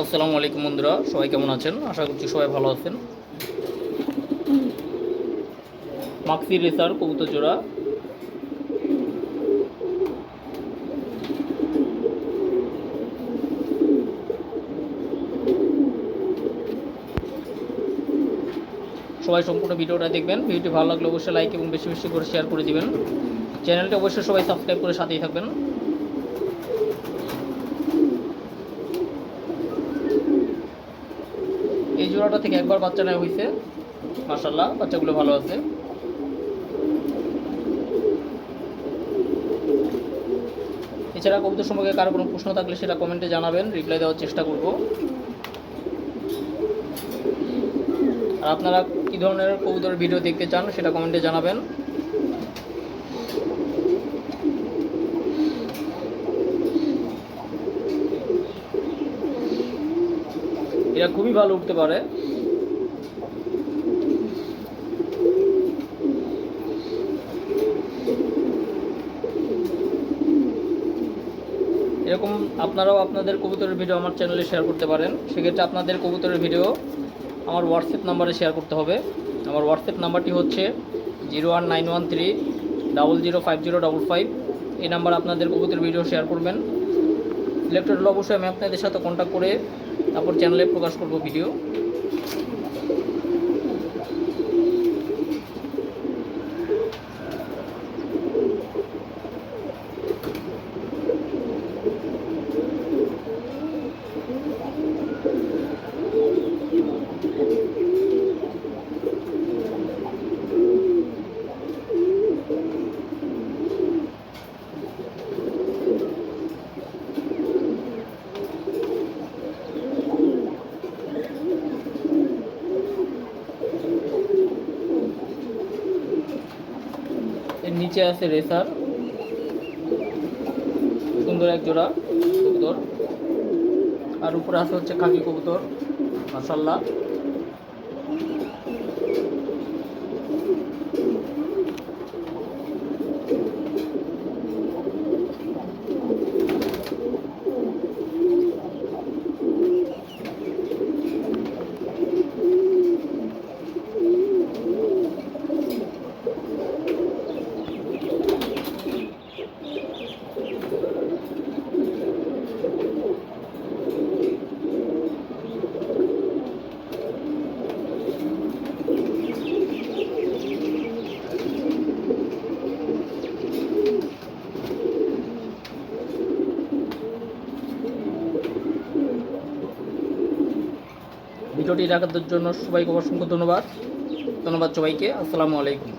আসসালামু আলাইকুম বন্ধুরা, সবাই কেমন আছেন? আশা করছি সবাই ভালো আছেন। মাক্সি রেসার কবুতর জোড়া। সবাই সম্পূর্ণ ভিডিওটা দেখবেন। ভিডিওটি ভালো লাগলে অবশ্যই লাইক এবং বেশি বেশি করে শেয়ার করে দিবেন। চ্যানেলটি অবশ্যই সবাই সাবস্ক্রাইব করে সাথেই থাকবেন এই জোড়াটা থেকে একবার বাচ্চা নেওয়া হয়েছে মার্শাল্লাহ বাচ্চাগুলো ভালো আছে। এছাড়া কবিতা সম্পর্কে কারও কোনো প্রশ্ন থাকলে সেটা কমেন্টে জানাবেন রিপ্লাই দেওয়ার চেষ্টা করব। আর আপনারা কী ধরনের কবিতার ভিডিও দেখতে চান সেটা কমেন্টে জানাবেন। এরা খুবই ভালো উঠতে পারে। এরকম আপনারাও আপনাদের কবুতরের ভিডিও আমার চ্যানেলে শেয়ার করতে পারেন। সেক্ষেত্রে আপনাদের কবুতরের ভিডিও আমার হোয়াটসঅ্যাপ নাম্বারে শেয়ার করতে হবে। আমার হোয়াটসঅ্যাপ নাম্বারটি হচ্ছে zero one nine one three double zero five zero double five এই নাম্বার আপনাদের কবুতরের ভিডিও শেয়ার করবেন। সিলেক্টেড হলে অবশ্যই আমি আপনাদের সাথে কন্ট্যাক্ট করে তারপর চ্যানেলে প্রকাশ করব ভিডিও নিচে আছে রেসার। সুন্দর এক জোড়া কবুতর। আর উপরে আছে হচ্ছে খাকি কবুতর মাসাল্লাহ ভিডিওটি দেখার জন্য সবাইকে অসংখ্য ধন্যবাদ। ধন্যবাদ সবাইকে। আসসালামু আলাইকুম।